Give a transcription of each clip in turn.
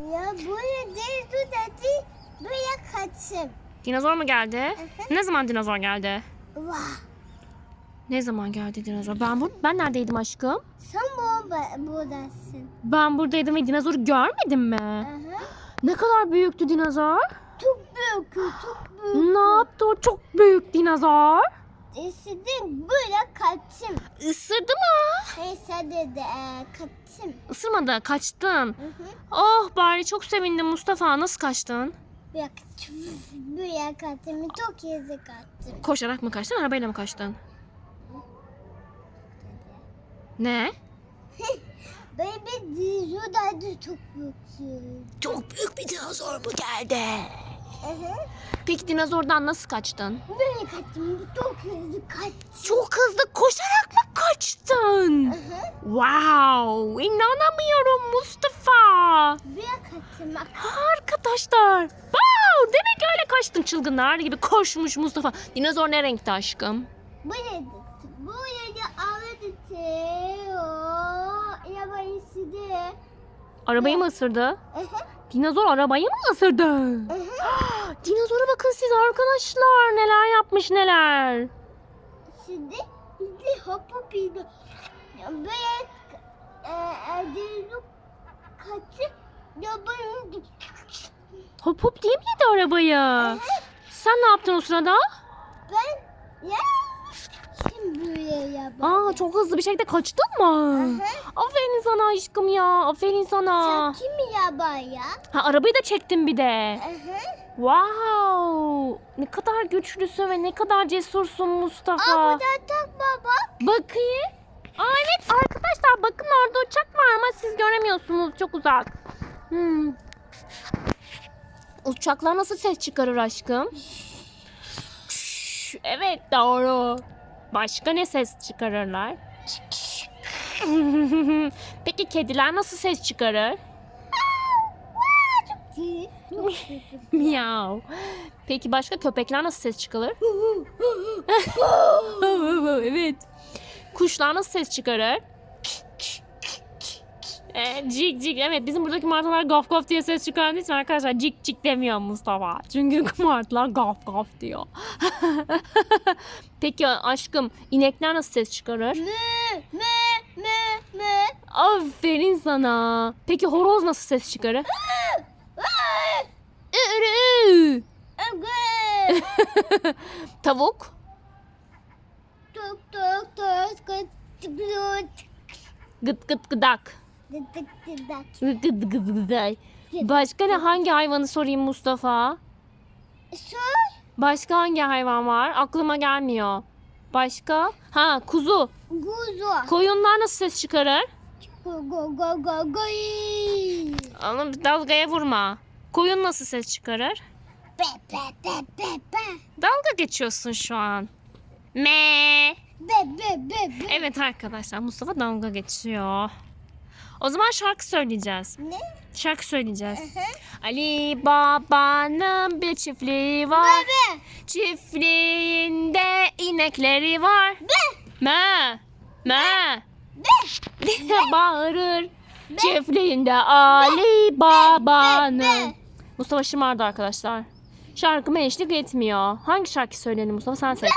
Ya buraya değil dedi buraya kaçım. Dinozor mu geldi? Ne zaman dinozor geldi? Vah. Ne zaman geldi dinozor? Ben bur ben neredeydim aşkım? Sen bu buradasın. Ben buradaydım ve dinozoru görmedin mi? Aha. Ne kadar büyüktü dinozor? Çok büyük, çok büyük. Ne yaptı o çok büyük dinozor? İstedim buraya kaçım. Isırdı mı? Neyse dedi e, kaçım. Isırmadı, kaçtın. Hı hı. Oh bari çok sevindim Mustafa. Nasıl kaçtın? Buraya kaçım. Buraya kaçım. Çok iyi kaçım. Koşarak mı kaçtın, arabayla mı kaçtın? Ne? Böyle bir dizodaydı çok büyük. Çok büyük bir dinozor mu geldi? Peki dinozordan nasıl kaçtın? Böyle kaçım. Çok hızlı kaçım. Çok hızlı koşarak mı kaçtın? Wow! İnanamıyorum Mustafa. Buraya kaçım. Bak. Arkadaşlar. Wow! Demek öyle kaçtın çılgınlar gibi koşmuş Mustafa. Dinozor ne renkte aşkım? Buraya da ağladı. Ya ben istedi. Arabayı mı ısırdı? Dinozor arabayı mı ısırdı? Bakın siz arkadaşlar. Neler yapmış neler. Şimdi şimdi hop hop indi. Böyle e, e, dizok kaçı ben Hop hop diye mi yedi arabayı? Sen ne yaptın o sırada? ben ya şimdi böyle ya ben. Aa çok hızlı bir şekilde kaçtın mı? Aha. Aferin sana aşkım ya. Aferin sana. Sen kim ya ben ya? Ha arabayı da çektin bir de. Aha. Wow! Ne kadar güçlüsün ve ne kadar cesursun Mustafa. Aa bu da tak baba. Bakayım. Aa evet arkadaşlar bakın orada uçak var ama siz göremiyorsunuz çok uzak. Hmm. Uçaklar nasıl ses çıkarır aşkım? Evet doğru. Başka ne ses çıkarırlar? Peki kediler nasıl ses çıkarır? Miyav. Peki başka köpekler nasıl ses çıkarır? evet. Kuşlar nasıl ses çıkarır? E, cik cik evet bizim buradaki martılar gaf gaf diye ses çıkardığı için arkadaşlar cik cik demiyor Mustafa. Çünkü martılar gaf gaf diyor. Peki aşkım inekler nasıl ses çıkarır? Mü mü mü mü. Aferin sana. Peki horoz nasıl ses çıkarır? Ürü. Tavuk? Tuk tuk tuk tuk tuk Gıt gıt gıdak. Gıt gıt. Başka ne hangi hayvanı sorayım Mustafa? Sor. Başka hangi hayvan var? Aklıma gelmiyor. Başka? Ha kuzu. Guzo. Koyunlar nasıl ses çıkarır? Go go go go go. Oğlum dalgaya vurma. Koyun nasıl ses çıkarır? Be be be be be. Dalga geçiyorsun şu an. Me. Be be be be. Evet arkadaşlar Mustafa dalga geçiyor. O zaman şarkı söyleyeceğiz. Ne? Şarkı söyleyeceğiz. Ali Baba'nın bir çiftliği var. Bebe. Çiftliğinde inekleri var. Be. Me. Me. Be. diye bağırır. Çiftliğinde Ali Baba'nın. be. Mustafa şımardı arkadaşlar. Şarkıma eşlik etmiyor. Hangi şarkı söyleyelim Mustafa sen seç.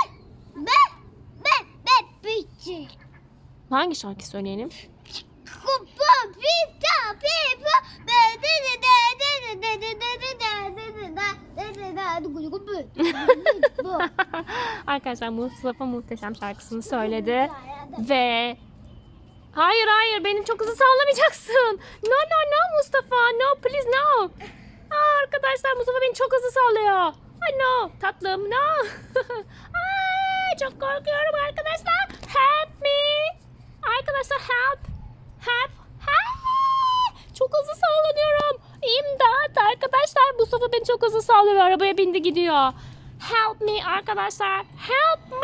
Be. Be. Be. Bitti. Hangi şarkı söyleyelim? Arkadaşlar Mustafa muhteşem şarkısını söyledi. Ve Hayır hayır benim çok hızlı sallamayacaksın. No no no Mustafa. No please no. Aa, arkadaşlar Mustafa beni çok hızlı sallıyor. Ay no tatlım no. Ay, çok korkuyorum arkadaşlar. Help me. Arkadaşlar help. Help. Help. Çok hızlı sallanıyorum. İmdat Mustafa beni çok hızlı sallıyor. Arabaya bindi gidiyor. Help me arkadaşlar. Help me.